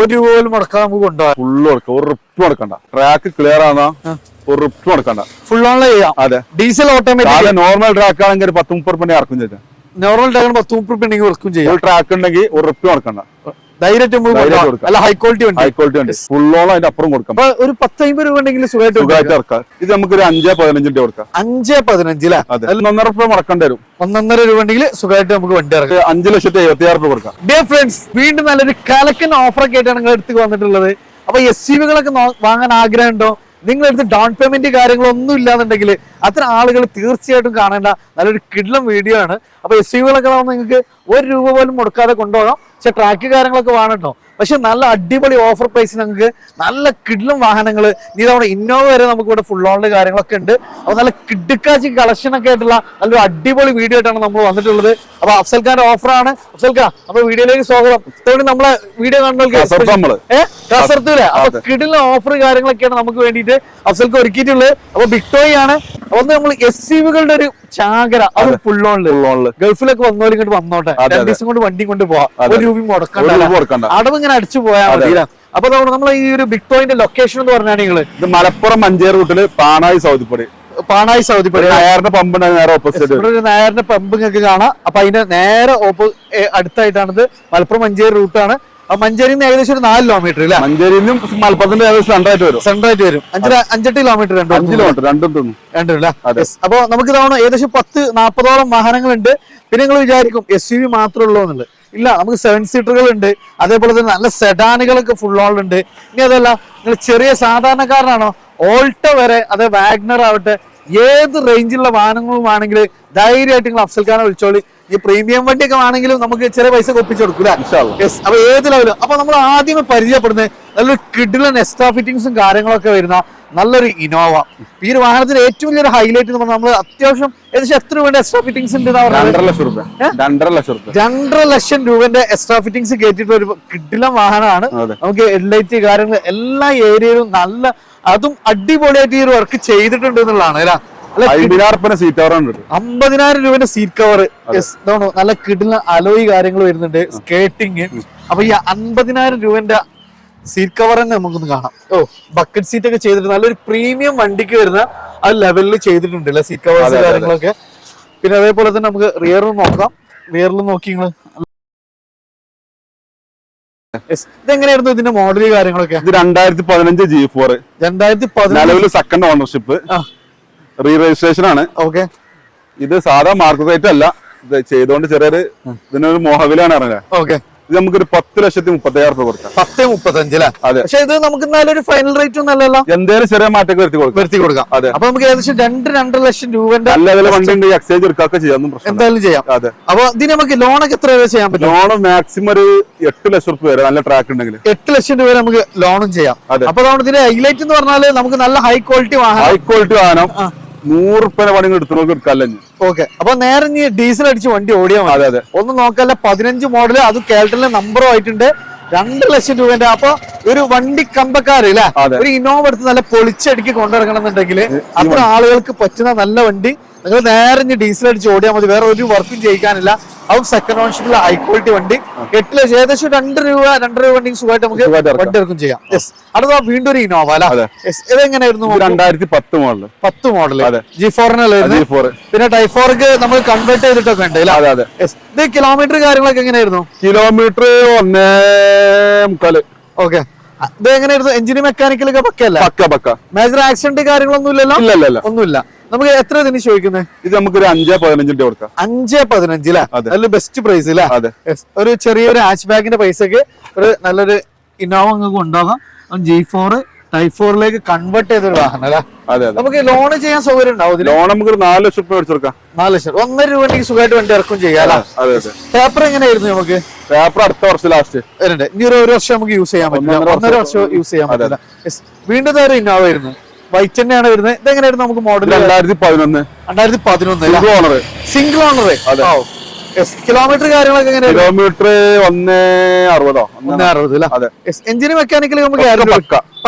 ഒരു രൂപ പോലും മുടക്കാൻ നമുക്ക് കൊണ്ടുപോകാം. ഫുള്ള് കൊടുക്കാം ഉറപ്പ് റിപ്പ് കൊടുക്കണ്ട ട്രാക്ക് ക്ലിയർ ആണോ ഉറപ്പ് റിപ്പ് കൊടുക്കണ്ട ഫുൾ ഓൺലൈൻ ചെയ്യാം. അതെ. ഡീസൽ ഓട്ടോമാറ്റിക് നോർമൽ ട്രാക്ക് ആണെങ്കിൽ ഒരു പത്ത് മുപ്പത് പണി ഇറക്കും ചെയ്യാം. നോർമൽ ട്രാക്ക് പത്ത് മുപ്പത് പണി ഇറക്കും ചെയ്യാം. ട്രാക്ക് ഉണ്ടെങ്കിൽ ഉറപ്പ് റിപ്പ് കൊടുക്കണ്ട അല്ല ഹൈ ക്വാളിറ്റി വണ്ടി. ഹൈ ക്വാളിറ്റി ഉണ്ട് ഫുള്ളോളം അതിന്റെ അപ്പുറം കൊടുക്കാം. ഒരു പത്ത് അമ്പത് രൂപ ഉണ്ടെങ്കിൽ സുഖമായിട്ട് സുഖമായിട്ട് ഇറക്കാം. ഇത് നമുക്ക് ഒരു അഞ്ചേ പതിനഞ്ചിന്റെ കൊടുക്കാം. അഞ്ച് പതിനഞ്ചിലാ അതെ. അതിൽ ഒന്നര രൂപ മുടക്കേണ്ടി വരും. ഒന്നൊന്നര രൂപ ഉണ്ടെങ്കിൽ സുഖമായിട്ട് നമുക്ക് വണ്ടി ഇറക്കാം. ഒരു അഞ്ച് ലക്ഷത്തി എഴുപത്തി ആറ് റുപ്യ കൊടുക്കാം. ഡിയർ ഫ്രണ്ട്സ് വീണ്ടും നല്ലൊരു കലക്കൻ ഓഫറൊക്കെ ആയിട്ടാണ് നിങ്ങൾ അടുത്ത് വന്നിട്ടുള്ളത്. അപ്പൊ എസ് സി വികളൊക്കെ വാങ്ങാൻ ആഗ്രഹമുണ്ടോ? നിങ്ങളടുത്ത് ഡൗൺ പേയ്മെന്റ് കാര്യങ്ങളൊന്നും ഇല്ലാന്നുണ്ടെങ്കിൽ അത്ര ആളുകൾ തീർച്ചയായിട്ടും കാണേണ്ട നല്ലൊരു കിഡ്ലം വീഡിയോ ആണ്. അപ്പൊ എസ് യു വികളൊക്കെ നിങ്ങൾക്ക് ഒരു രൂപ പോലും മുടക്കാതെ കൊണ്ടുപോകാം. പക്ഷെ ട്രാക്ക് കാര്യങ്ങളൊക്കെ വേണട്ടോ. പക്ഷെ നല്ല അടിപൊളി ഓഫർ പ്രൈസിൽ നമുക്ക് നല്ല കിഡ്ലും വാഹനങ്ങൾ ഇനി നമ്മുടെ ഇന്നോവ വരെ നമുക്ക് ഇവിടെ ഫുൾ ഓണിൽ കാര്യങ്ങളൊക്കെ ഉണ്ട്. അപ്പൊ നല്ല കിഡ്ക്കാച്ചി കളക്ഷൻ ഒക്കെ ആയിട്ടുള്ള നല്ലൊരു അടിപൊളി വീഡിയോ ആയിട്ടാണ് നമ്മൾ വന്നിട്ടുള്ളത്. അപ്പൊ അഫ്സൽ ഖാന്റെ ഓഫറാണ് അഫ്സൽ ഖാൻ അപ്പൊ വീഡിയോയിലേക്ക് സ്വാഗതം. ഇത്തവണ നമ്മളെ വീഡിയോ കാണുന്ന അപ്പൊ കിടില ഓഫർ കാര്യങ്ങളൊക്കെയാണ് നമുക്ക് വേണ്ടിയിട്ട് അഫ്സൽക്ക് ഒരുക്കിയിട്ടുള്ളത്. അപ്പൊ ബിക്ടോയ് ആണ്. ഒന്ന് നമ്മൾ എസ് സി വികളുടെ ഒരു ചാകര. അത് ഫുൾ ഓണിൽ ഫുള്ളോണിൽ ഗൾഫിലൊക്കെ വന്നോലും ഇങ്ങോട്ട് വന്നോട്ടെ. രണ്ടു ദിവസം കൊണ്ട് വണ്ടി കൊണ്ട് പോവാം. ഒരു രൂപ മുടക്കണ്ട അടവ് ഇങ്ങനെ അടിച്ചു പോയാൽ മതി? അപ്പൊ നമ്മൾ നമ്മളെ ഈ ഒരു ബിഗ് പോയിന്റ് ലൊക്കേഷൻ എന്ന് പറഞ്ഞാൽ നിങ്ങൾ. ഇത് മലപ്പുറം മഞ്ചേരി റൂട്ടിൽ പാണായി സൗദിപ്പടി. പാണായി സൗദിപ്പടി. നായറിന്റെ പമ്പ് നേരെ ഓപ്പോസിറ്റ് നായറിന്റെ പമ്പ് നിങ്ങൾക്ക് കാണാം. അപ്പൊ അതിന്റെ നേരെ ഓപ്പോ അടുത്തായിട്ടാണിത്. മലപ്പുറം മഞ്ചേരി റൂട്ടാണ്. മഞ്ചേരി നിന്ന് ഏകദേശം ഒരു നാല് കിലോമീറ്റർ അല്ലേ മഞ്ചേരിയിലും മലപ്പുറത്തിന്റെ ഏകദേശം രണ്ടായിട്ട് വരും. രണ്ടായിട്ട് വരും. അഞ്ചര അഞ്ചെട്ട് കിലോമീറ്റർ രണ്ടോ അഞ്ച് കിലോമീറ്റർ രണ്ടും തിന്നു അതെ. അപ്പൊ നമുക്ക് തവണ ഏകദേശം പത്ത് നാൽപ്പതോളം വാഹനങ്ങളുണ്ട്. പിന്നെ നിങ്ങൾ വിചാരിക്കും എസ് യു വി മാത്രമേ ഉള്ളൂ എന്നുള്ളത്. ഇല്ല നമുക്ക് സെവൻ സീറ്ററുകൾ ഉണ്ട്. അതേപോലെ തന്നെ നല്ല സെഡാനുകളൊക്കെ ഫുൾ ഓൾ ഉണ്ട്. ഇനി അതല്ല നിങ്ങൾ ചെറിയ സാധാരണക്കാരനാണോ? ഓൾട്ടോ വരെ അതെ വാഗ്നർ ആവട്ടെ ഏത് റേഞ്ചിലുള്ള വാഹനങ്ങളും ആണെങ്കിൽ ധൈര്യമായിട്ട് നിങ്ങൾ അഫ്സൽ ഖാനെ വിളിച്ചോളി. ഈ പ്രീമിയം വണ്ടിയൊക്കെ ആണെങ്കിലും നമുക്ക് ചെറിയ പൈസ ഒപ്പിച്ചു കൊടുക്കൂല അപ്പൊ ഏത് ലെവലും അപ്പൊ നമ്മൾ ആദ്യമേ പരിചയപ്പെടുന്നത് നല്ലൊരു കിഡിലൻ എക്സ്ട്രാ ഫിറ്റിംഗ്സും കാര്യങ്ങളൊക്കെ വരുന്ന നല്ലൊരു ഇനോവ ഈ ഒരു വാഹനത്തിന്റെ ഏറ്റവും വലിയൊരു ഹൈലൈറ്റ് എന്ന് പറഞ്ഞാൽ നമ്മൾ അത്യാവശ്യം ഏകദേശം എത്ര രൂപയുടെ എക്സ്ട്രാ ഫിറ്റിംഗ്സ് ഉണ്ട് രണ്ടര ലക്ഷം രണ്ടര ലക്ഷം രൂപന്റെ എക്സ്ട്രാ ഫിറ്റിംഗ്സ് കേട്ടിട്ട് ഒരു കിഡിലൻ വാഹനമാണ്. നമുക്ക് ഹെഡ്ലൈറ്റ് കാര്യങ്ങൾ എല്ലാ ഏരിയയിലും നല്ല അതും അടിപൊളിയായിട്ട് ഈ ഒരു വർക്ക് ചെയ്തിട്ടുണ്ട് എന്നുള്ളതാണ് അല്ല? സീറ്റ് കവർ അമ്പതിനായിരം രൂപന്റെ സീറ്റ് കവർ നല്ല കിടില അലോയി കാര്യങ്ങൾ വരുന്നുണ്ട് സ്കേറ്റിംഗ് അപ്പൊ ഈ അമ്പതിനായിരം രൂപന്റെ സീറ്റ് കവർ തന്നെ നമുക്കൊന്ന് കാണാം. ഓ ബക്കറ്റ് സീറ്റ് ഒക്കെ ചെയ്തിട്ട് നല്ലൊരു പ്രീമിയം വണ്ടിക്ക് വരുന്ന ആ ലെവലിൽ ചെയ്തിട്ടുണ്ട് അല്ലെ സീറ്റ് കവേഴ്സ്. കാര്യങ്ങളൊക്കെ. പിന്നെ അതേപോലെ തന്നെ നമുക്ക് റിയറിൽ നോക്കാം. റിയറിൽ നോക്കി Yes. ഇതെങ്ങനെയായിരുന്നു ഇതിന്റെ മോഡൽ കാര്യങ്ങളൊക്കെ? ഇത് രണ്ടായിരത്തി പതിനഞ്ച് ജി ഫോർ രണ്ടായിരത്തി സെക്കൻഡ് ഓണർഷിപ്പ്. റീ രജിസ്ട്രേഷൻ ആണ് ഓക്കെ. ഇത് സാധാ മാർക്കറ്റ് റേറ്റ് അല്ല. ഇത് ചെയ്തോണ്ട് ചെറിയൊരു ഇതിനൊരു മോഹവിലാണ് അറിയാം ഓക്കെ. ഇത് നമുക്കൊരു പത്ത് ലക്ഷത്തി മുപ്പത്തയ്യായിരം രൂപ കൊടുക്കാം. പത്ത് മുപ്പത്തഞ്ച് അല്ലേ അതെ. പക്ഷെ ഇത് നമുക്ക് എന്നാലും ഒരു ഫൈനൽ റേറ്റ് ഒന്നും അല്ലല്ലോ എന്തേലും ചെറിയ മാറ്റൊക്കെ വരുത്തി കൊടുക്കാം. വരുത്തി കൊടുക്കാം. അതെ. അപ്പൊ നമുക്ക് ഏകദേശം രണ്ട് രണ്ടര ലക്ഷം രൂപന്റെ അല്ലെങ്കിൽ വണ്ടി ഉണ്ട് എക്സ്ചേഞ്ച് എടുക്കുകയൊക്കെ ചെയ്യാം എന്തായാലും ചെയ്യാം. അതെ. അപ്പൊ ഇതിന് നമുക്ക് ലോണൊക്കെ എത്ര രൂപ ചെയ്യാൻ പറ്റും? ലോൺ മാക്സിമം ഒരു എട്ട് ലക്ഷം രൂപ വരെ നല്ല ട്രാക്ക് ഉണ്ടെങ്കിൽ. എട്ട് ലക്ഷം രൂപ നമുക്ക് ലോണും ചെയ്യാം. അതെ. അപ്പൊ നമ്മുടെ ഇതിന്റെ ഹൈലൈറ്റ് എന്ന് പറഞ്ഞാൽ നമുക്ക് നല്ല ഹൈ ക്വാളിറ്റി വാഹനം. ഹൈ ക്വാളിറ്റി വാഹനം. നൂറ് റുപ്യ പണി എടുത്തു നോക്കി എടുക്കാല്ലേ ഓക്കെ. അപ്പൊ നേരെ നീ ഡീസൽ അടിച്ച് വണ്ടി ഓടിയാ മതി. അതെ ഒന്ന് നോക്കല്ല പതിനഞ്ച് മോഡൽ അത് കേരളത്തിലെ നമ്പറും ആയിട്ടുണ്ട്. രണ്ട് ലക്ഷം രൂപന്റെ അപ്പൊ ഒരു വണ്ടി കമ്പക്കാര് അല്ലെ ഒരു ഇന്നോവ എടുത്ത് നല്ല പൊളിച്ചടിക്ക് കൊണ്ടിറങ്ങണം എന്നുണ്ടെങ്കിൽ അത്ര ആളുകൾക്ക് പറ്റുന്ന നല്ല വണ്ടി നിങ്ങൾ നേരെ ഇനി ഡീസൽ അടിച്ച് ഓടിയാൽ മതി. വേറെ ഒരു വർക്കും ചെയ്യിക്കാനില്ല. അതും സെക്കൻഡ് ഓൺഷിപ്പിലെ ഹൈ ക്വാളിറ്റി വണ്ടി. എട്ട് ലക്ഷം ഏകദേശം രണ്ട് രൂപ രണ്ടര രൂപ വണ്ടി സുഖമായിട്ട് നമുക്ക്. വണ്ടി ഇറക്കും ചെയ്യാം. യെസ് അടുത്ത വീണ്ടും ഒരു അല്ലേ? അതെ. യെസ് ഇതെങ്ങനെയായിരുന്നു ഇത് രണ്ടായിരത്തി പത്ത് മോഡൽ പത്ത് മോഡൽ. ജി ഫോറിനായിരുന്നു ജി ഫോർ പിന്നെ ടൈഫോർക്ക് നമ്മൾ കൺവേർട്ട് ചെയ്തിട്ടൊക്കെ ഉണ്ട് അതെ അതെ. ഇത് കിലോമീറ്റർ കാര്യങ്ങളൊക്കെ എങ്ങനെയായിരുന്നു? കിലോമീറ്റർ ഒന്നേ മുക്കാൽ. ഓക്കെ ഇത് എങ്ങനെയായിരുന്നു? എഞ്ചിന് മെക്കാനിക്കലൊക്കെ പക്കല്ലേ പക്ക പക്ക. മേജർ ആക്സിഡന്റ് കാര്യങ്ങളൊന്നും ഇല്ലല്ലോ? ഇല്ല ഇല്ല ഇല്ല ഒന്നുമില്ല. നമുക്ക് എത്ര ഇതിന് ചോദിക്കുന്നത് ഇത് നമുക്കൊരു അഞ്ചേ പതിനഞ്ചിന്റെ കൊടുക്കാം. അഞ്ച് പതിനഞ്ച് നല്ല ബെസ്റ്റ് പ്രൈസ് അല്ലേ ഒരു ചെറിയൊരു ഹാച്ച് ബാഗിന്റെ പൈസക്ക് ഒരു നല്ലൊരു ഇന്നോവ അങ്ങ് ഉണ്ടാകാം ജി ഫോർ ടൈപ്പ് ഫോറിലേക്ക് കൺവേർട്ട് ചെയ്തൊരു വാഹനം അല്ലേ നമുക്ക് ലോൺ ചെയ്യാൻ സൗകര്യം ഉണ്ടാവും ലോൺ നമുക്ക് നാല് ലക്ഷം രൂപ മേടിച്ചു കൊടുക്കാം. നാല് ലക്ഷം. ഒന്നര രൂപ ഉണ്ടെങ്കിൽ സുഖമായിട്ട് വണ്ടി ഇറക്കും ചെയ്യാം അതെ പേപ്പർ എങ്ങനെയായിരുന്നു നമുക്ക്? പേപ്പർ അടുത്ത വർഷം ലാസ്റ്റ് വരുന്നുണ്ട് ഇനി ഒരു ഒരു വർഷം നമുക്ക് യൂസ് ചെയ്യാൻ പറ്റില്ല. ഒന്നര വർഷം. യൂസ് ചെയ്യാൻ പറ്റില്ല. വീണ്ടും ഇതൊരു ഇന്നോവ വരുന്നത് വൈറ്റ് തന്നെയാണ് വരുന്നത്. ഇതെങ്ങനെയായിരുന്നു നമുക്ക് മോഡൽ രണ്ടായിരത്തി പതിനൊന്ന് രണ്ടായിരത്തി പതിനൊന്ന് ഓണർ സിംഗിൾ ഓണർ. കിലോമീറ്റർ കാര്യങ്ങളൊക്കെ എങ്ങനെ കിലോമീറ്റർ ഒന്നേ അറുപതോ? ഒന്നേ അറുപത് അല്ലേ? എഞ്ചിന് മെക്കാനിക്കൽ നമുക്ക്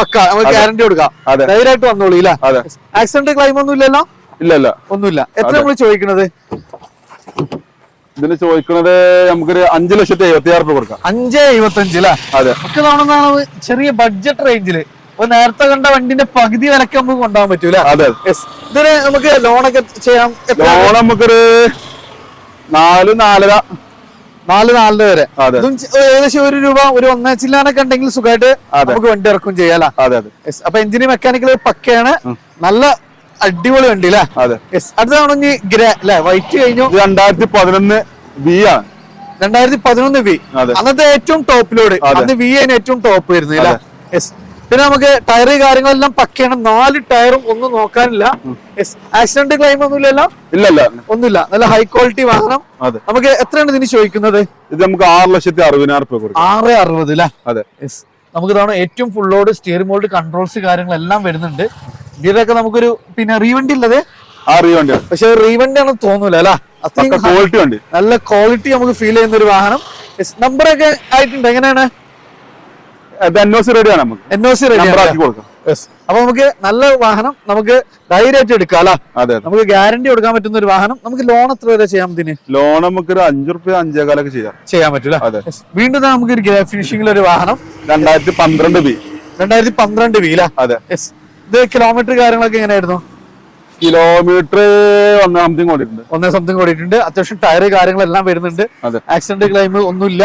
പക്ക. നമുക്ക് ഗ്യാരണ്ടി കൊടുക്കാം. ധൈര്യമായിട്ട് വന്നോളൂ ഇല്ല? ആക്സിഡന്റ് ക്ലൈം ഒന്നും ഇല്ലല്ലോ? ഇല്ല ഇല്ല ഒന്നുമില്ല. എത്ര നമ്മൾ ചോദിക്കണത് ഇതിന് ചോദിക്കുന്നത് നമുക്കൊരു അഞ്ചു ലക്ഷത്തി എഴുപത്തി ആറ് രൂപ കൊടുക്കാം. അഞ്ച് എഴുപത്തി അല്ലേ? അതെ. ഒക്കെ ചെറിയ ബഡ്ജറ്റ് റേഞ്ചിൽ ഇപ്പൊ നേരത്തെ കണ്ട വണ്ടിന്റെ പകുതി വിലക്ക് നമുക്ക് കൊണ്ടുപോകാൻ പറ്റൂല. അതെ. ഇതിന് നമുക്ക് ലോണൊക്കെ ചെയ്യാം? ലോൺ നമുക്കൊരു നാല് നാലര. നാല് നാലര വരെ. ഏകദേശം ഒരു രൂപ ഒരു ഒന്നര ചില്ലാനൊക്കെ ഉണ്ടെങ്കിൽ സുഖമായിട്ട് നമുക്ക് വണ്ടി ഇറക്കും ചെയ്യാല അതെ അതെ. അപ്പൊ എഞ്ചിന് മെക്കാനിക്കൽ പക്കയാണ്. നല്ല അടിപൊളി വണ്ടി അല്ലേ? അതെ. യെസ് അടുത്താണ് ഇനി ഗ്രേ അല്ലെ? വൈറ്റ് കഴിഞ്ഞു. രണ്ടായിരത്തി പതിനൊന്ന് ബി ആണ്. രണ്ടായിരത്തി പതിനൊന്ന് വി. അന്നത്തെ ഏറ്റവും ടോപ്പ് ലോഡ് അന്ന് വി ആണ് ഏറ്റവും ടോപ്പ് വരുന്നത് അല്ലേ? യെസ് പിന്നെ നമുക്ക് ടയർ കാര്യങ്ങളെല്ലാം പക്കയാണ് നാല് ടയറും ഒന്നും നോക്കാനില്ല. ആക്സിഡന്റ് ക്ലെയിം ഒന്നും ഇല്ലല്ലോ ഇല്ലല്ല. ഒന്നുമില്ല. നല്ല ഹൈ ക്വാളിറ്റി വാഹനം. നമുക്ക് എത്രയാണ് ഇതിന് ചോദിക്കുന്നത്? ഇത് നമുക്ക് ആറ് ലക്ഷത്തി അറുപതിനായിരം രൂപ ആറ് അറുപത് അതെ. നമുക്ക് ഇതാണ് ഏറ്റവും ഫുള്ളോട് സ്റ്റിയറിംഗ് മോൾഡ് കൺട്രോൾസ് കാര്യങ്ങളെല്ലാം വരുന്നുണ്ട്. ഇതിലൊക്കെ നമുക്കൊരു പിന്നെ റീവണ്ടി ഉള്ളത് ആ റീവണ്ടി പക്ഷെ റീവണ്ടി ആണെന്ന് തോന്നൂല അല്ല? അത്രയും ക്വാളിറ്റി ഉണ്ട് നല്ല ക്വാളിറ്റി നമുക്ക് ഫീൽ ചെയ്യുന്ന ഒരു വാഹനം. നമ്പറൊക്കെ ആയിട്ടുണ്ട്. എങ്ങനെയാണ്? അപ്പൊ നമുക്ക് നല്ല വാഹനം നമുക്ക് ധൈര്യമായിട്ട് എടുക്കാം അല്ല? നമുക്ക് ഗ്യാരണ്ടി കൊടുക്കാൻ പറ്റുന്ന ഒരു വാഹനം നമുക്ക് ലോൺ എത്ര വരെ ചെയ്യാൻ ഇതിന്? ലോൺ നമുക്കൊരു അഞ്ചു റുപ്യ അഞ്ചേകാലൊക്കെ ചെയ്യാം. ചെയ്യാൻ പറ്റില്ല അതെ. വീണ്ടും നമുക്ക് ഒരു ഫിനിഷിംഗിൽ ഒരു വാഹനം. രണ്ടായിരത്തി പന്ത്രണ്ട് ബി രണ്ടായിരത്തി പന്ത്രണ്ട് ബി അതെ. ഇത് കിലോമീറ്റർ കാര്യങ്ങളൊക്കെ എങ്ങനെയായിരുന്നു? കിലോമീറ്റർ ഒന്നേ സംതിങ് ഓടിയിട്ടുണ്ട്. ഒന്നേ സംതിങ് ഓടിയിട്ടുണ്ട്. അത്യാവശ്യം ടയർ കാര്യങ്ങളെല്ലാം വരുന്നുണ്ട്. ആക്സിഡന്റ് ക്ലെയിം ഒന്നുമില്ല.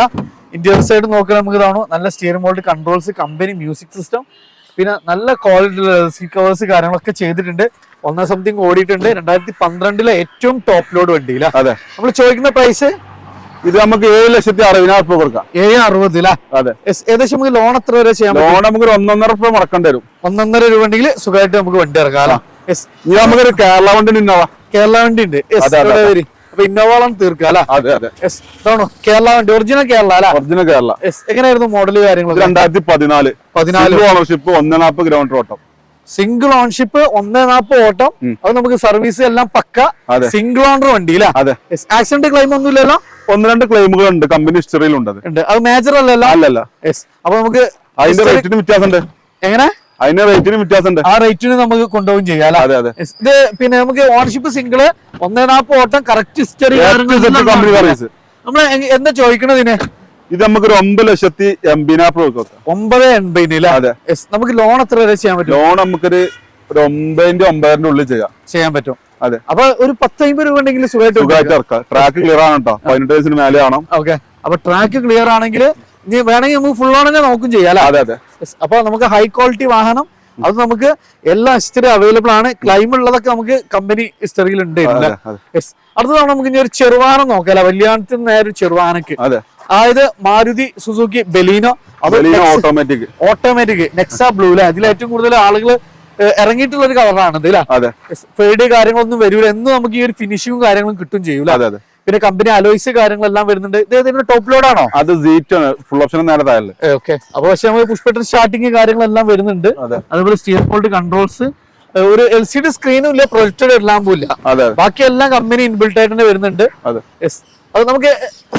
ഇന്റീരിയർ സൈഡ് നോക്കാൻ നമുക്ക് ഇതാണോ നല്ല steering mould controls company music system പിന്നെ നല്ല ക്വാളിറ്റി സീറ്റ് കവേഴ്സ് കാര്യങ്ങളൊക്കെ ചെയ്തിട്ടുണ്ട്. ഒന്നാം സംതിങ് ഓടിയിട്ടുണ്ട്. രണ്ടായിരത്തി പന്ത്രണ്ടിലെ ഏറ്റവും ടോപ്പ് ലോഡ് വണ്ടിയില്ല അതെ. നമ്മൾ ചോദിക്കുന്ന പ്രൈസ് ഇത് നമുക്ക് ഏഴ് ലക്ഷത്തി അറുപതിനായിരം രൂപ കൊടുക്കാം. ഏഴ് അറുപത് അതെ. ഏകദേശം നമുക്ക് ലോൺ എത്ര വരെ ചെയ്യാം ലോൺ നമുക്ക് ഒന്നൊന്നര രൂപ മുടക്കേണ്ടി വരും. ഒന്നൊന്നര രൂപ ഉണ്ടെങ്കിൽ സുഖമായിട്ട് നമുക്ക് വണ്ടി ഇറക്കാം ഇനി നമുക്കൊരു കേരള വണ്ടി ഉണ്ടാവാം കേരള വണ്ടി ഉണ്ട്. അപ്പൊ ഇന്നോവളം തീർക്കാം അല്ലെ? അതെ അതെ. ഇതാണോ? കേരള വണ്ടി. ഒറിജിനൽ കേരള അല്ലെ? ഒറിജിനൽ കേരള. എങ്ങനെയായിരുന്നു മോഡൽ കാര്യങ്ങൾ രണ്ടായിരത്തി പതിനാല്. പതിനാല്. ഓണർഷിപ്പ് ഒന്നേ നാൽപ്പത് കിലോമീറ്റർ ഓട്ടം. സിംഗിൾ ഓൺഷിപ്പ് ഒന്നേ നാൽപ്പത് ഓട്ടം. അത് നമുക്ക് സർവീസ് എല്ലാം പക്ക സിംഗിൾ ഓണർ വണ്ടി ആക്സിഡന്റ് ക്ലെയിം ഒന്നും ഇല്ലല്ലോ ഒന്ന് രണ്ട് ക്ലെയിമുകൾ ഉണ്ട്. കമ്പനി ഹിസ്റ്ററിയിലുണ്ട് അത്. ഉണ്ട്. അത് മേജർ അല്ലല്ലോ? അല്ലല്ല. അപ്പൊ നമുക്ക് അതിന്റെ റേറ്റിന് വ്യത്യാസമുണ്ട്. എങ്ങനെ? അതിന്റെ റേറ്റിന് വ്യത്യാസമുണ്ട്. ആ റേറ്റിന് നമുക്ക് കൊണ്ടുപോകും ചെയ്യാം? അതെ അതെ. ഇത് പിന്നെ നമുക്ക് ഓണർഷിപ്പ് സിംഗിൾ ഒന്നേ നാൽപ്പത് ഓട്ടം കറക്റ്റ് ഹിസ്റ്ററി നമ്മൾ എന്താ ചോദിക്കണതിന് ഇത് നമുക്കൊരു ഒമ്പത് ലക്ഷത്തി എൺപതിനായിരം ഒമ്പത് എൺപതിന് അതെ. നമുക്ക് ലോൺ എത്ര വരെ ചെയ്യാൻ പറ്റും? ലോൺ നമുക്കൊരു ഒരു ഒമ്പതിന്റെ ഒമ്പതിന്റെ ഉള്ളിൽ ചെയ്യാം. ചെയ്യാൻ പറ്റും. അതെ. അപ്പൊ ഒരു പത്ത് അമ്പത് രൂപ ഉണ്ടെങ്കിൽ സുഖമായിട്ട് സുഖമായിട്ട് ഇറക്കാം. ട്രാക്ക് ക്ലിയർ ആണ് കേട്ടോ പതിനെട്ട് വയസ്സിന് മേലെ ആണോ ഓക്കെ അപ്പൊ ട്രാക്ക് ക്ലിയർ ആണെങ്കിൽ ഇനി വേണമെങ്കിൽ നമുക്ക് ഫുൾ ഓൺ നോക്കും ചെയ്യാം? അതെ അതെ. Yes. അപ്പൊ നമുക്ക് ഹൈ ക്വാളിറ്റി വാഹനം അത് നമുക്ക് എല്ലാ ഹിസ്റ്ററി അവൈലബിൾ ആണ്. ക്ലൈം ഉള്ളതൊക്കെ നമുക്ക് കമ്പനി ഹിസ്റ്ററിയിൽ ഉണ്ട് അടുത്ത തവണ നമുക്ക് ഇനി ഒരു ചെറുവാഹനം നോക്കാം വല്യാണത്തിന് നേരെ ചെറുവാനക്ക് അതായത് Maruti Suzuki Baleno automatic automatic Nexa blue അല്ലെ അതിൽ ഏറ്റവും കൂടുതൽ ആളുകൾ ഇറങ്ങിയിട്ടുള്ള ഒരു കളറാണ് അതെ. ഫെയ്ഡ് കാര്യങ്ങളൊന്നും വരൂല. എന്നും നമുക്ക് ഈ ഒരു ഫിനിഷിങ്ങും കാര്യങ്ങളും കിട്ടും ചെയ്യൂല. അതെ അതെ. പിന്നെ കമ്പനി അലോയ്സ് കാര്യങ്ങളെല്ലാം വരുന്നുണ്ട്. ഇത് ഇതിന്റെ ടോപ്പ് ലോഡ് ആണോ? അത് സീറ്റ് ആണ്. ഫുൾ ഓപ്ഷൻ നേരെ താഴെ ഓക്കെ അപ്പൊ പക്ഷെ നമുക്ക് പുഷ്പെട്ടർ സ്റ്റാർട്ടിങ് കാര്യങ്ങളെല്ലാം വരുന്നുണ്ട്. അതെ. അതുപോലെ സ്റ്റിയർ ബോൾട്ട് കൺട്രോൾസ് ഒരു എൽ സി ഡി സ്ക്രീനും ഇല്ല പ്രൊജക്ടർ എല്ലാം ഇല്ല. ബാക്കി എല്ലാം കമ്പനി ഇൻബിൽട്ട് ആയിട്ട് തന്നെ വരുന്നുണ്ട്. അതെ. നമുക്ക്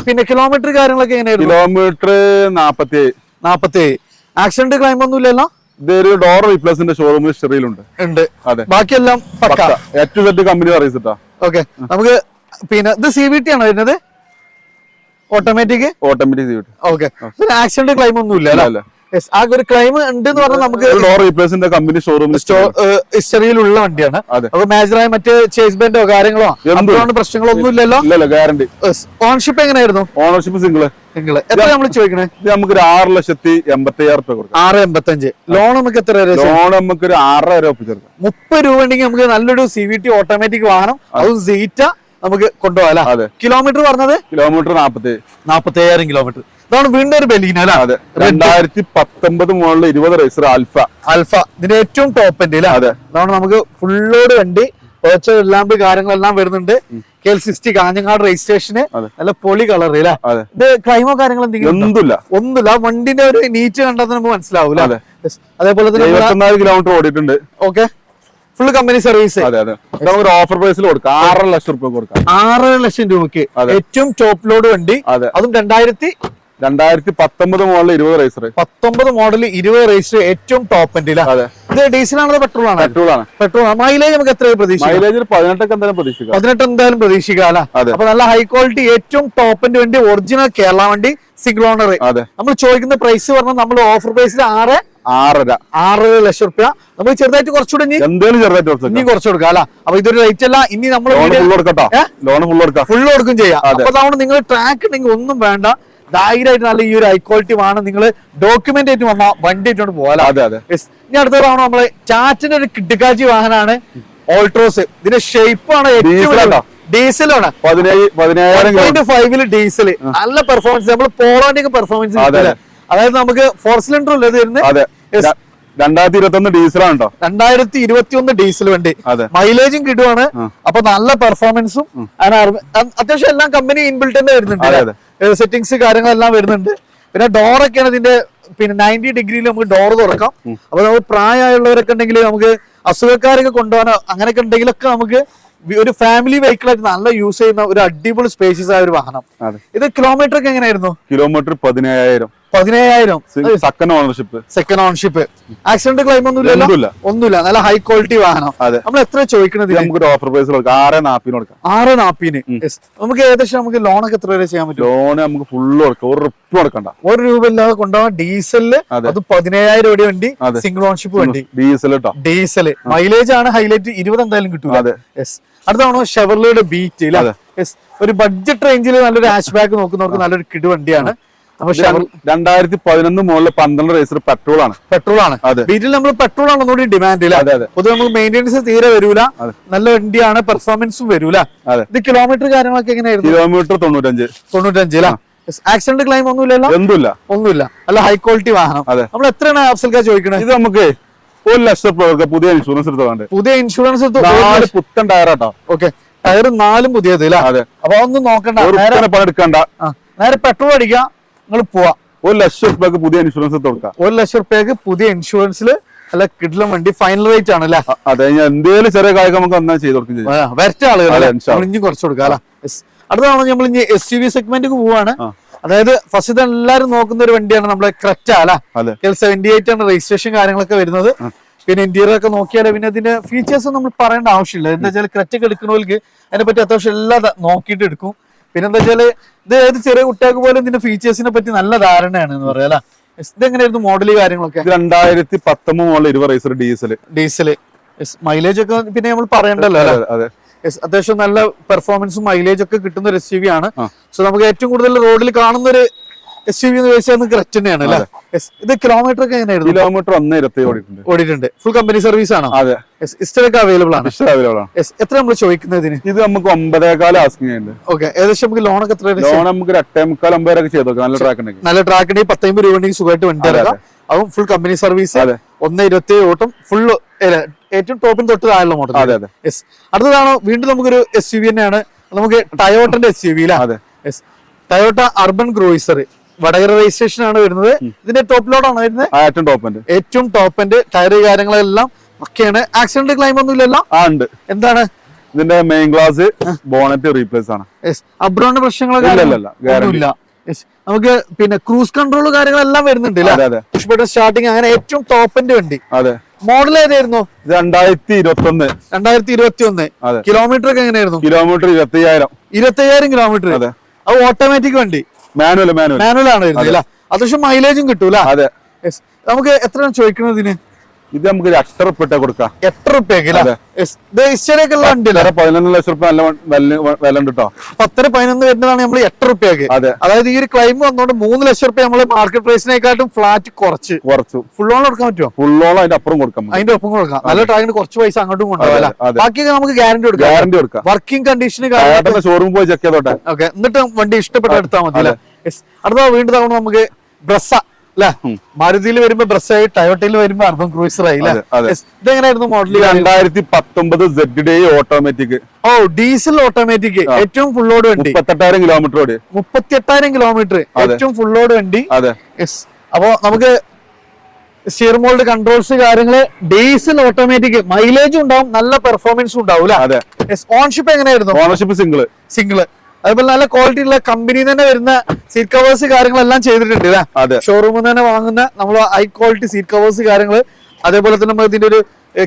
പിന്നെ കിലോമീറ്റർ കാര്യങ്ങളൊക്കെ എങ്ങനെയായിരുന്നു? കിലോമീറ്റർ നാപ്പത്തി നാപ്പത്തി ആക്സിഡന്റ് ക്ലൈം ഒന്നും ഇല്ലല്ലോ? ഇതൊരു ഡോർ റീപ്ലേസിന്റെ ഷോറൂം ഹിസ്റ്ററിയിലുണ്ട്. ഉണ്ട്. അതെ. ബാക്കിയെല്ലാം എല്ലാം കമ്പനി ഇട്ടാ ഓക്കെ നമുക്ക് പിന്നെ ഇത് സി വി ടി ആണോ വരുന്നത്? ഓട്ടോമാറ്റിക് ഓട്ടോമാറ്റിക് സീറ്റ് ഓക്കെ പിന്നെ ആക്സിഡന്റ് ക്ലൈം ഒന്നും ഇല്ല ആ ഒരു ക്ലൈം ഉണ്ട് എന്ന് പറഞ്ഞാൽ നമുക്ക് ഡോർ റീപ്ലേസിന്റെ കമ്പനി ഷോറൂം ഹിസ്റ്ററിയിലുള്ള വണ്ടിയാണ്. അപ്പൊ മേജറായ മറ്റേ ചേസ് ബാൻഡോ കാര്യങ്ങളോ? എന്തും. അതുകൊണ്ട് പ്രശ്നങ്ങളോ ഒന്നും ഇല്ലല്ലോ? ഇല്ലല്ല ഗ്യാരണ്ടി ഓൺഷിപ്പ് എങ്ങനെയായിരുന്നു? ഓണർഷിപ്പ് സിംഗിൾ നിങ്ങൾ എത്ര നമ്മൾ ചോദിക്കണേ? നമുക്ക് ഒരു ആറ് ലക്ഷത്തി എൺപത്തി അയ്യായിരം രൂപ കൊടുക്കാം. ആറ് എൺപത്തഞ്ച്. ലോൺ നമുക്ക് എത്ര വരെ ലോൺ നമുക്ക് ഒരു ആറര വരെ ഒപ്പിച്ചെടുക്കാം. മുപ്പത് രൂപ ഉണ്ടെങ്കിൽ നമുക്ക് നല്ലൊരു സി വി ടി ഓട്ടോമാറ്റിക് വാഹനം അതും സീറ്റ നമുക്ക് കൊണ്ടുപോകാം കിലോമീറ്റർ പറഞ്ഞത്? കിലോമീറ്റർ നാപ്പത്തി. നാപ്പത്തി അയ്യായിരം കിലോമീറ്റർ. ഇതാണ് വീണ്ടും ഒരു ബലീന അല്ല? അതെ. രണ്ടായിരത്തി പത്തൊമ്പത് മുകളിൽ ഇരുപത് റേസർ ആൽഫ അൽഫ ഇതിന്റെ ഏറ്റവും ടോപ്പ് എന്റെ അല്ലെ അതെ. അതാണ് നമുക്ക് ഫുള്ളോട് വണ്ടി. ലാമ്പ് കാര്യങ്ങളെല്ലാം വരുന്നുണ്ട്. K L sixty Kanhangad registration. നല്ല പൊളി കളർ അല്ലേ ഇത് ക്രൈമോ കാര്യങ്ങൾ എന്തെങ്കിലും ഒന്നുമില്ല. ഒന്നുമില്ല. വണ്ടിന്റെ ഒരു നീറ്റ് കണ്ടാൽ നമുക്ക് മനസ്സിലാവൂല അതെ. അതേപോലെ തന്നെ കിലോമീറ്റർ ഓടിയിട്ടുണ്ട്. ഓക്കെ ഫുൾ കമ്പനി സർവീസ് അതെ അതെ. നമുക്ക് ഓഫർ പ്രൈസിൽ കൊടുക്കാം. ആറര ലക്ഷം രൂപ കൊടുക്കാം. ആറര ലക്ഷം രൂപക്ക് ഏറ്റവും ടോപ്പ് ലോഡ് വണ്ടി. അതും. രണ്ടായിരത്തി രണ്ടായിരത്തി പത്തൊമ്പത് മോഡൽ ഇരുപത് റേസർ പത്തൊമ്പത് മോഡൽ ഇരുപത് റേസർ ഏറ്റവും ടോപ്പ് എൻഡില ഇത് ഇത് ആണോ പെട്രോൾ ആണ്? പെട്രോൾ ആണ്. പെട്രോൾ മൈലേജ് നമുക്ക് എത്ര പ്രതീക്ഷിക്കാം മൈലേജിൽ പതിനെട്ടൊക്കെ എന്തായാലും പ്രതീക്ഷിക്കാം. പതിനെട്ട് എന്തായാലും പ്രതീക്ഷിക്കാം അല്ല? അപ്പൊ നല്ല ഹൈ ക്വാളിറ്റി ഏറ്റവും ടോപ്പ് എൻഡ് വണ്ടി ഒറിജിനൽ കേരള വണ്ടി സിഗ്ലോണർ നമ്മൾ ചോദിക്കുന്ന പ്രൈസ് പറഞ്ഞാൽ നമ്മൾ ഓഫർ പ്രൈസിൽ ആറ് ആറര. ആറ് ലക്ഷം റുപ്യ നമ്മൾ ചെറുതായിട്ട് കുറച്ചുകൂടെ എന്തേലും ചെറുതായിട്ട് കുറച്ച് കുറച്ച് കൊടുക്കാം അല്ല. അപ്പൊ ഇതൊരു റേറ്റ് അല്ല. ഇനി നമ്മൾ ലോൺ ഫുൾ കൊടുക്കട്ടോ? ലോൺ ഫുൾ കൊടുക്കാം. ഫുൾ കൊടുക്കും ചെയ്യാം. അപ്പൊ തവണ നിങ്ങൾ ട്രാക്ക് ഉണ്ടെങ്കിൽ ഒന്നും വേണ്ട. ധൈര്യമായിട്ട് നല്ല ഈ ഒരു ഹൈ ക്വാളിറ്റി വേണം നിങ്ങൾ ഡോക്യുമെന്റ് ആയിട്ട് വന്നാൽ വണ്ടി ആയിട്ടോണ്ട് പോകാലോ അതെ അതെ. ഇനി അടുത്ത തവണ നമ്മൾ ചാറ്റിന്റെ ഒരു കിട്ടിക്കാച്ചി വാഹനമാണ് ഓൾട്രോസ് ഇതിന്റെ ഷേപ്പ് ആണ് ഏറ്റവും? ഡീസലാണ് ഫൈവിൽ ഡീസൽ നല്ല പെർഫോമൻസ് നമ്മൾ പോളോന്റെ ഒക്കെ പെർഫോമൻസ്. അതായത് നമുക്ക് ഫോർ സിലിണ്ടർ അല്ലേ തരുന്നത് അതെ. രണ്ടായിരത്തി ഇരുപത്തി ഒന്ന് ഡീസലാണ് കേട്ടോ രണ്ടായിരത്തി ഇരുപത്തി ഒന്ന് ഡീസൽ വണ്ടി മൈലേജും കിട്ടുവാണ്. അപ്പൊ നല്ല പെർഫോമൻസും അത്യാവശ്യം എല്ലാം കമ്പനി ഇൻബിൽട്ട് തന്നെ വരുന്നുണ്ട്. സെറ്റിംഗ്സ് കാര്യങ്ങളെല്ലാം വരുന്നുണ്ട്. പിന്നെ ഡോറൊക്കെയാണ് ഇതിന്റെ പിന്നെ നയന്റി ഡിഗ്രിയിൽ നമുക്ക് ഡോർ തുറക്കാം. അപ്പൊ നമുക്ക് പ്രായമായുള്ളവരൊക്കെ ഉണ്ടെങ്കിൽ നമുക്ക് അസുഖക്കാരൊക്കെ കൊണ്ടുപോകാനോ അങ്ങനെയൊക്കെ ഉണ്ടെങ്കിലൊക്കെ നമുക്ക് ഒരു ഫാമിലി വെഹിക്കിൾ ആയിട്ട് നല്ല യൂസ് ചെയ്യുന്ന ഒരു അടിപൊളി സ്പേഷ്യസ് ആയ ഒരു വാഹനം. ഇത് കിലോമീറ്റർ ഒക്കെ എങ്ങനെയായിരുന്നു? കിലോമീറ്റർ പതിനേഴായിരം. പതിനേഴായിരം. Second ownership second ownership accident claim ഒന്നുമില്ല ഒന്നുമില്ല. നല്ല ഹൈ ക്വാളിറ്റി വാഹനം. അതെ. നമ്മൾ എത്ര ചോദിക്കണത് നമുക്ക് ഓഫർ പ്രൈസ് കൊടുക്കാം. ആറ് നാപ്പിന് കൊടുക്കാം. ആറ് നാപ്പിന് നമുക്ക് ഏകദേശം നമുക്ക് ലോണൊക്കെ എത്ര വരെ ചെയ്യാൻ പറ്റും? ലോണ് നമുക്ക് ഫുള്ള് കൊടുക്കാം. ഒരു റിപ്പ് കൊടുക്കണ്ട. ഒരു രൂപ ഇല്ലാതെ കൊണ്ടുപോകാൻ ഡീസലിൽ അത്. പതിനേഴായിരം രൂപ വണ്ടി സിംഗിൾ ഓണർഷിപ്പ് വണ്ടി. ഡീസൽ കേട്ടോ ഡീസൽ മൈലേജ് ആണ് ഹൈലൈറ്റ് ഇരുപത് എന്തായാലും കിട്ടും അതെ. അടുത്താണ് ഷെവർലയുടെ ബീറ്റ് ഒരു ബഡ്ജറ്റ് റേഞ്ചിൽ നല്ലൊരു ഹാഷ് ബാക്ക് നോക്കുന്നവർക്ക് നല്ലൊരു കിട് വണ്ടിയാണ്. അപ്പൊ രണ്ടായിരത്തി പതിനൊന്ന് മുകളിൽ പന്ത്രണ്ട് റേസർ പെട്രോൾ ആണ്. പെട്രോൾ ആണ് വീട്ടിൽ നമ്മൾ പെട്രോൾ ആണ് ഒന്നുകൂടി ഡിമാൻഡ് ഇല്ല? അതെ അതെ. പൊതുവെ നമുക്ക് മെയിന്റെനൻസ് തീരെ വരൂല. നല്ല വണ്ടിയാണ് പെർഫോമൻസും വരൂല. ഇത് കിലോമീറ്റർ കാര്യങ്ങളൊക്കെ എങ്ങനെയായിരുന്നു? കിലോമീറ്റർ തൊണ്ണൂറ്റഞ്ച്. തൊണ്ണൂറ്റഞ്ച് അല്ല? ആക്സിഡന്റ് ക്ലൈം ഒന്നുമില്ലല്ലോ? എന്തുമില്ല. ഒന്നുമില്ല. അല്ല ഹൈ ക്വാളിറ്റി വാഹനം. നമ്മൾ എത്രയാണ് ആപ്സൽക്കാർ ചോദിക്കുന്നത് ഇത് നമുക്ക് ഒരു ലക്ഷം രൂപ പുതിയ ഇൻഷുറൻസ് എടുത്തോണ്ട്. പുതിയ ഇൻഷുറൻസ് നാല് പുത്തൻ ടയറാട്ടോ ഓക്കെ ടയർ നാലും പുതിയത് അല്ലേ? അതെ. അപ്പൊ ഒന്നും നോക്കണ്ട. നേരെ പെട്രോൾ അടിക്കുക നിങ്ങൾ പോവാ. ഒരു ലക്ഷം റുപ്യക്ക് പുതിയ ഇൻഷുറൻസ് തുടക്കാം ഒരു ലക്ഷം റുപ്യക്ക് പുതിയ ഇൻഷുറൻസിൽ അല്ല കിഡിലും വണ്ടി ഫൈനൽ റേറ്റ് ആണ് അല്ലേ? അതെ ഞാൻ എന്തേലും ചെറിയ കാര്യം നമുക്ക് എന്നാ ചെയ്ത് കൊടുക്കും വരച്ച ആളുകൾ ഇനി കുറച്ച് കൊടുക്കാം അല്ലെ? Yes. നമ്മൾ ഇനി എസ് യു വി സെഗ്മെന്റ് പോവാണ്. അതായത് ഫസ്റ്റ് എല്ലാവരും നോക്കുന്ന ഒരു വണ്ടിയാണ് നമ്മളെ ക്രെറ്റ അല്ലെ? എൽ സെവന്റി എയ്റ്റ് ആണ് രജിസ്ട്രേഷൻ കാര്യങ്ങളൊക്കെ വരുന്നത്. പിന്നെ ഇന്റീരിയർ ഒക്കെ നോക്കിയാലേ പിന്നെ അതിന്റെ ഫീച്ചേഴ്സ് നമ്മൾ പറയേണ്ട ആവശ്യമില്ല. എന്താ വെച്ചാൽ ക്രെറ്റൊക്കെ എടുക്കുന്നവർക്ക് അതിനെ പറ്റി അത്യാവശ്യം എല്ലാം നോക്കിയിട്ട് എടുക്കും. പിന്നെ എന്താ വെച്ചാൽ ഇത് ഏത് ചെറിയ കുട്ടികൾക്ക് പോലും ഇതിന്റെ ഫീച്ചേഴ്സിനെ പറ്റി നല്ല ധാരണയാണ് എന്ന് പറയാം അല്ലെ? ഇതെങ്ങനെയായിരുന്നു മോഡൽ കാര്യങ്ങളൊക്കെ? രണ്ടായിരത്തി പത്തൊമ്പത് മോഡൽ ഇരുപത് റേസർ ഡീസൽ ഡീസൽ മൈലേജ് ഒക്കെ പിന്നെ നമ്മൾ പറയണ്ടല്ലോ അല്ലേ? അത്യാവശ്യം നല്ല പെർഫോമൻസും മൈലേജ് ഒക്കെ കിട്ടുന്ന ഒരു എസ് ആണ്. സോ നമുക്ക് ഏറ്റവും കൂടുതൽ റോഡിൽ കാണുന്ന ഒരു എസ് യു വി എന്ന് ചോദിച്ചാൽ കറക്റ്റ് തന്നെയാണ് അല്ലേ? ഇത് കിലോമീറ്റർ ഒക്കെ എങ്ങനെയായിരുന്നു? കിലോമീറ്റർ ഒന്ന് ഇരുപത്തി ഓടിയിട്ടുണ്ട്. ഓടിയിട്ടുണ്ട്. ഫുൾ കമ്പനി സർവീസ് ആണോ? അതെ. ഇസ്റ്റൊക്കെ അവൈലബിൾ ആണ്. ഇസ്റ്റർ അവൈലബിൾ ആണ്. എത്ര നമ്മൾ ചോദിക്കുന്നതിന് ഇത് നമുക്ക് ഒമ്പതേകാലം ആസ്കിങ് ഉണ്ട്. ഓക്കെ ഏകദേശം നമുക്ക് ലോണൊക്കെ എത്ര ലോൺ നമുക്ക് എട്ടേ മുക്കാൽ ഒമ്പതരൊക്കെ ചെയ്ത് നോക്കാം നല്ല ട്രാക്ക് ഉണ്ടെങ്കിൽ. നല്ല ട്രാക്ക് ഉണ്ടെങ്കിൽ പത്തമ്പത് രൂപ ഉണ്ടെങ്കിൽ സുഖമായിട്ട് വണ്ടി ഇറക്കാം. അതും. ഫുൾ കമ്പനി സർവീസ് അതെ. ഒന്ന് ഇരുപത്തി ഓട്ടം ഫുൾ ഏറ്റവും ടോപ്പിന് തൊട്ട് താഴെയുള്ള മോഡൽ അതെ അതെ. യെസ് അടുത്തതാണ്? വീണ്ടും നമുക്കൊരു എസ് യു വി തന്നെയാണ്. നമുക്ക് ടയോട്ടന്റെ എസ് യു വി അതെ. Yes Toyota Urban Cruiser Vadakara registration ആണ് വരുന്നത്. ഇതിന്റെ ടോപ്പ് ലോഡാണ് വരുന്നത്. ഏറ്റവും ടോപ്പ് എൻഡ് ഏറ്റവും ടോപ്പ് എൻഡ് ടയർ കാര്യങ്ങളെല്ലാം ഒക്കെയാണ്. ആക്സിഡന്റ് ക്ലൈം ഒന്നും ഇല്ലല്ലോ? ആ ഉണ്ട്. എന്താണ്? ഇതിന്റെ മെയിൻ ഗ്ലാസ് ബോണറ്റ് റീപ്ലേസ് ആണ്. അബ്രോണ്ട് പ്രശ്നങ്ങളോ ഇല്ല, കാര്യങ്ങളോ? ഇല്ല, ഒന്നുമില്ല. Yes. നമുക്ക് പിന്നെ ക്രൂസ് കൺട്രോൾ കാര്യങ്ങളെല്ലാം വരുന്നുണ്ട് സ്റ്റാർട്ടിങ് അങ്ങനെ ഏറ്റവും ടോപ്പ് എൻഡ് വണ്ടി. അതെ. മോഡൽ ഏതായിരുന്നു? രണ്ടായിരത്തി ഇരുപത്തി ഒന്ന് രണ്ടായിരത്തി ഇരുപത്തി ഒന്ന് കിലോമീറ്റർ ഒക്കെ എങ്ങനെയായിരുന്നു? കിലോമീറ്റർ ഇരുപത്തി അയ്യായിരം ഇരുപത്തി അയ്യായിരം കിലോമീറ്റർ അതെ. അത് ഓട്ടോമാറ്റിക് വണ്ടി. മാനുവൽ മാനുവൽ മാനുവൽ ആണ് വരുന്നത് അത്യാവശ്യം മൈലേജും കിട്ടൂല. അതെ. നമുക്ക് എത്രയാണ് ചോദിക്കുന്നതിന് ഇത് നമുക്ക് ഒരു അട്ടർ ഉപ്പിട്ട കൊടുക്കാം? വണ്ടിയല്ല? വേറെ പതിനൊന്ന് ലക്ഷം റുപ്യ നല്ല വില ഉണ്ട് കേട്ടോ പത്തര പതിനൊന്ന് വരുന്നതാണ് നമ്മൾ എട്ടര അതെ. അതായത് ഈ ഒരു ക്ലൈം വന്നോണ്ട് മൂന്ന് ലക്ഷം റുപ്യ നമ്മൾ മാർക്കറ്റ് പ്രൈസിനെക്കാട്ടും ഫ്ലാറ്റ് കുറച്ച്. കുറച്ചു. ഫുൾ ഓൺ കൊടുക്കാൻ പറ്റുമോ ഫുള്ളോൺ അതിന്റെ അപ്പുറം കൊടുക്കാം. അതിന്റെ ഒപ്പം കൊടുക്കാം. നല്ല ട്രാക്കിന് കുറച്ച് പൈസ അങ്ങോട്ടും കൊണ്ടുപോകാം. ബാക്കിയൊക്കെ നമുക്ക് ഗ്യാരണ്ടി കൊടുക്കാം. ഗ്യാരണ്ടി കൊടുക്കാം. വർക്കിംഗ് കണ്ടീഷന് ഷോറൂം പോയി ചെക്ക് ചെയ്തോട്ടെ. ഓക്കെ എന്നിട്ട് വണ്ടി ഇഷ്ടപ്പെട്ട എടുത്താൽ മതി. അടുത്ത വീണ്ടും നമുക്ക് ബ്രസ അല്ലെ? മാരുതിയിൽ വരുമ്പോ ബ്രസ്സായി ടയോട്ടയിൽ വരുമ്പോ അർബൻ ക്രൂസർ ആയി അല്ലേ. ഇതെങ്ങനെയായിരുന്നു മോഡൽ രണ്ടായിരത്തി പത്തൊമ്പത് സെഡ് ഡേ ഓട്ടോമാറ്റിക് ഓ ഡീസൽ ഓട്ടോമാറ്റിക് ഏറ്റവും ഫുൾ ലോഡ് വണ്ടി. മുപ്പത്തെട്ടായിരം കിലോമീറ്റർ ഓടി മുപ്പത്തി എട്ടായിരം കിലോമീറ്റർ ഏറ്റവും ഫുൾ ലോഡ് വണ്ടി. അതെ. അപ്പോ നമുക്ക് സ്റ്റിയർ മോൾഡ് കൺട്രോൾസ് കാര്യങ്ങൾ ഡീസൽ ഓട്ടോമാറ്റിക് മൈലേജും ഉണ്ടാവും നല്ല പെർഫോമൻസും ഉണ്ടാവും യെസ് ഓൺഷിപ്പ് എങ്ങനെയായിരുന്നു? ഓണർഷിപ്പ് സിംഗിൾ സിംഗിൾ അതുപോലെ നല്ല ക്വാളിറ്റി ഉള്ള കമ്പനി തന്നെ വരുന്ന സീറ്റ് കവേഴ്സ് കാര്യങ്ങളെല്ലാം ചെയ്തിട്ടുണ്ട് അല്ലേ അതെ. ഷോറൂമിൽ നിന്ന് തന്നെ വാങ്ങുന്ന നമ്മൾ ഹൈ ക്വാളിറ്റി സീറ്റ് കവേഴ്സ് കാര്യങ്ങൾ അതേപോലെ തന്നെ നമ്മൾ ഇതിന്റെ ഒരു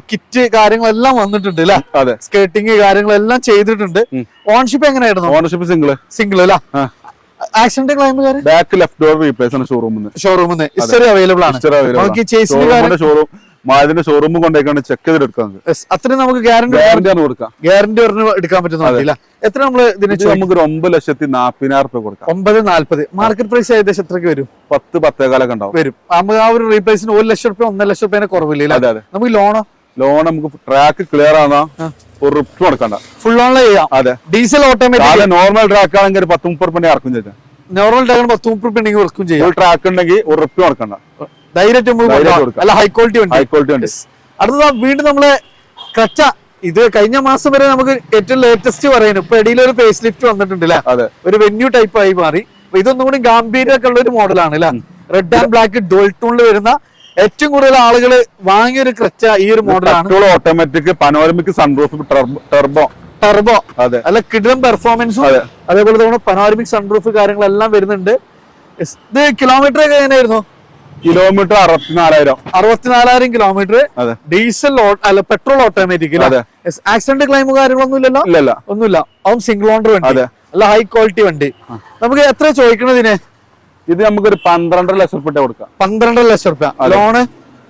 കിറ്റ് കാര്യങ്ങളെല്ലാം വന്നിട്ടുണ്ട് അല്ലേ അതെ. സ്കേട്ടിങ് കാര്യങ്ങളെല്ലാം ചെയ്തിട്ടുണ്ട്. ഓൺഷിപ്പ് എങ്ങനെയായിരുന്നു? ഓൺഷിപ്പ് സിംഗിൾ സിംഗിൾ അല്ല accident back left door replace ആണ്. ഷോറൂമിൽ നിന്ന് ഷോറൂമിൽ ഹിസ്റ്ററി അവൈലബിൾ ആണ് ഷോറൂം മാതിന്റെ ഷോറൂമിൽ കൊണ്ടേക്കാണ് ചെക്ക് ചെയ്തെടുക്കാം Yes, അത്രയും നമുക്ക് ഗ്യാരണ്ടി ഗ്യാരണ്ടി ആണ് കൊടുക്കാം. ഗ്യാരണ്ടി പറഞ്ഞ് എടുക്കാൻ പറ്റുന്നില്ല എത്ര നമ്മൾ ഇതിന് ഇത് നമുക്ക് ഒരു ഒമ്പത് ലക്ഷത്തി നാപ്പതിനായിരം റുപ്യ കൊടുക്കാം. ഒമ്പത് നാല്പത്. മാർക്കറ്റ് പ്രൈസ് ഏകദേശം എത്രക്ക് വരും? പത്ത് പത്തേകാലൊക്കെ ഉണ്ടാവും. വരും. നമുക്ക് ആ ഒരു റീപ്ലേസിന് ഒരു ലക്ഷം റുപ്യ ഒന്നര ലക്ഷം റുപ്യ കുറവില്ല അതെ അതെ. നമുക്ക് ലോണോ ലോൺ നമുക്ക് ട്രാക്ക് ക്ലിയർ ആണോ? ഒരു റിപ്പ് കൊടുക്കണ്ട. ഫുൾ ഓൺലൈൻ ചെയ്യാം. അതെ. ഡീസൽ ഓട്ടോമാറ്റിക് നോർമൽ ട്രാക്ക് ആണെങ്കിൽ ഒരു പത്ത് മുപ്പത് റുപ്യ ഇറക്കും ചെയ്യാം. നോർമൽ ട്രാക്ക് പത്ത് മുപ്പത് ഉണ്ടെങ്കിൽ വർക്കും ചെയ്യാം ട്രാക്ക് ഉണ്ടെങ്കിൽ ഒരു റിപ്പ് കൊടുക്കണ്ട. ധൈര്യമായിട്ട് നമുക്ക് ധൈര്യമായിട്ട് അല്ല ഹൈ ക്വാളിറ്റി വണ്ടി. ഹൈ ക്വാളിറ്റി ഉണ്ട് അടുത്തതാ വീണ്ടും നമ്മളെ ക്രച്ച ഇത് കഴിഞ്ഞ മാസം വരെ നമുക്ക് ഏറ്റവും ലേറ്റസ്റ്റ് പറയുന്നു. ഇപ്പൊ ഇടയിൽ ഒരു ഫേസ് ലിഫ്റ്റ് വന്നിട്ടുണ്ട് അല്ലേ ഒരു വെന്യൂ ടൈപ്പ് ആയി മാറി. അപ്പൊ ഇതൊന്നും കൂടി ഗാംഭീര്യമൊക്കെ ഉള്ള ഒരു മോഡലാണ് അല്ലെ റെഡ് ആൻഡ് ബ്ലാക്ക് ഡോൾ ടൂണിൽ വരുന്ന ഏറ്റവും കൂടുതൽ ആളുകൾ വാങ്ങിയ ഒരു ക്രച്ച ഈ ഒരു മോഡലാണ് automatic panoramic sunroof turbo turbo അതെ. അല്ല കിടിലം പെർഫോമൻസും അതെ. അതേപോലെ തന്നെ പനോരമിക് സൺറൂഫ് കാര്യങ്ങളെല്ലാം വരുന്നുണ്ട്. ഇത് കിലോമീറ്റർ ഒക്കെ എങ്ങനെയായിരുന്നു? കിലോമീറ്റർ അറുപത്തിനാലായിരം. അറുപത്തിനാലായിരം കിലോമീറ്റർ ഡീസൽ അല്ല പെട്രോൾ ഓട്ടോമാറ്റിക്. ആക്സിഡന്റ് ക്ലൈമ് കാര്യങ്ങളൊന്നും ഇല്ലല്ലോ ഇല്ലല്ല ഒന്നുമില്ല. അതും സിംഗിൾ ഓണർ വണ്ടി. അല്ല ഹൈ ക്വാളിറ്റി വണ്ടി. നമുക്ക് എത്ര ചോദിക്കണതിന് ഇത് നമുക്ക് ഒരു പന്ത്രണ്ടര ലക്ഷം റുപ്യ കൊടുക്കാം. പന്ത്രണ്ടര ലക്ഷം റുപ്യ ലോണ്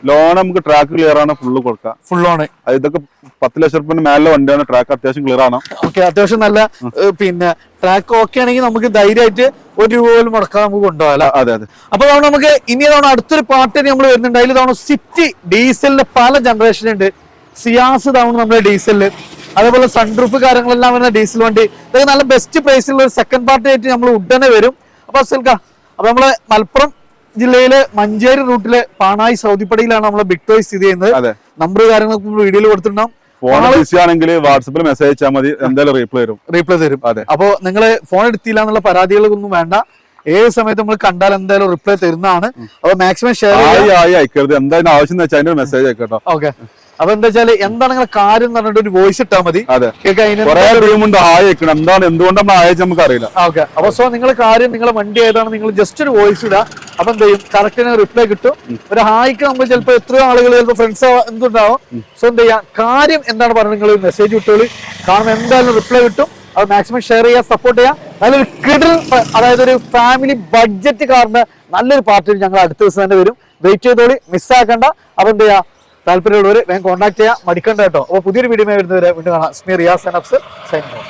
ലോൺ നമുക്ക് ട്രാക്ക് ക്ലിയർ ആണ് ഫുള്ള് കൊടുക്കാം. ഫുൾ അത് ഇതൊക്കെ പത്ത് ലക്ഷം റുപ്യ മേലെ വണ്ടിയാണ് ട്രാക്ക് അത്യാവശ്യം ക്ലിയർ ആണ്. ഓക്കെ അത്യാവശ്യം നല്ല പിന്നെ ട്രാക്ക് ഓക്കെ ആണെങ്കിൽ നമുക്ക് ധൈര്യമായിട്ട് ഒരു രൂപ പോലും മുടക്കാൻ നമുക്ക് കൊണ്ടുപോകാം അതെ അതെ. അപ്പൊ തവണ നമുക്ക് ഇനി തവണ അടുത്തൊരു പാർട്ടി നമ്മൾ വരുന്നുണ്ട്. അതിൽ തവണ സിറ്റി ഡീസലിന്റെ പല ജനറേഷൻ ഉണ്ട്. സിയാസ് തവണ നമ്മുടെ ഡീസലിൽ അതേപോലെ സൺറൂഫ് കാര്യങ്ങളെല്ലാം വരുന്ന ഡീസൽ വണ്ടി. ഇതൊക്കെ നല്ല ബെസ്റ്റ് പ്രൈസിലുള്ള ഒരു സെക്കൻഡ് പാർട്ടി ആയിട്ട് നമ്മൾ ഉടനെ വരും. അപ്പൊ അസൽക്ക അപ്പൊ നമ്മൾ മലപ്പുറം ജില്ലയിലെ മഞ്ചേരി റൂട്ടിലെ പാണായി സൗദിപ്പടിയിലാണ് നമ്മളെ ബിഗ് ടോയ് സ്ഥിതി ചെയ്യുന്നത്. നമ്പർ കാര്യങ്ങളൊക്കെ വീഡിയോയിൽ കൊടുത്തിട്ടുണ്ടാവും. ഫോൺ ബിസി ആണെങ്കിൽ വാട്സപ്പിൽ മെസ്സേജ് അയച്ചാൽ മതി. എന്തായാലും റീപ്ലൈ തരും. റീപ്ലൈ തരും. അതെ. അപ്പോ നിങ്ങൾ ഫോൺ എടുത്തില്ല എന്നുള്ള പരാതികളൊന്നും വേണ്ട. ഏത് സമയത്ത് നമ്മൾ കണ്ടാൽ എന്തായാലും റിപ്ലൈ തരുന്നതാണ്. അപ്പൊ മാക്സിമം ഷെയർ അയക്കരുത്. എന്തായാലും ആവശ്യം വെച്ചാൽ അതിന്റെ മെസ്സേജ് അയക്കട്ടോ ഓക്കെ അപ്പൊ എന്താ വെച്ചാൽ എന്താണ് നിങ്ങളെ കാര്യം എന്ന് പറഞ്ഞിട്ട് ഒരു വോയിസ് ഇട്ടാൽ മതി. എന്താണ് എന്തുകൊണ്ട് നമ്മൾ അയച്ചു നമുക്ക് അറിയില്ല ഓക്കെ അപ്പൊ സോ നിങ്ങളെ കാര്യം നിങ്ങളെ വണ്ടി ഏതാണ് നിങ്ങൾ ജസ്റ്റ് ഒരു വോയിസ് ഇടുക അപ്പൊ എന്ത് ചെയ്യും? കറക്റ്റിന് റിപ്ലൈ കിട്ടും. ഒരു ഹായ്ക്ക് നമ്മൾ ചിലപ്പോൾ എത്രയോ ആളുകൾ ചിലപ്പോൾ ഫ്രണ്ട്സ് എന്തുണ്ടാവും? സോ എന്ത് ചെയ്യാം? കാര്യം എന്താണ് പറയുന്നത് നിങ്ങൾ മെസ്സേജ് വിട്ടോളി കാരണം എന്തായാലും റിപ്ലൈ കിട്ടും. അത് മാക്സിമം ഷെയർ ചെയ്യുക സപ്പോർട്ട് ചെയ്യുക നല്ലൊരു കിടിൽ അതായത് ഒരു ഫാമിലി ബഡ്ജറ്റ് കാറിന്റെ നല്ലൊരു പാർട്ടി ഞങ്ങൾ അടുത്ത ദിവസം തന്നെ വരും. വെയിറ്റ് ചെയ്തോളി മിസ്സാക്കണ്ട അപ്പൊ എന്ത് ചെയ്യാം? താല്പര്യമുള്ളവർ വേഗം കോൺടാക്ട് ചെയ്യാം. മടിക്കണ്ട കേട്ടോ. അപ്പോൾ പുതിയൊരു വീഡിയോ വരുന്നവരെ വീണ്ടും കാണാം. സ്മി റിയാസ് ആൻഡ് അഫ്സൽ സൈനിങ്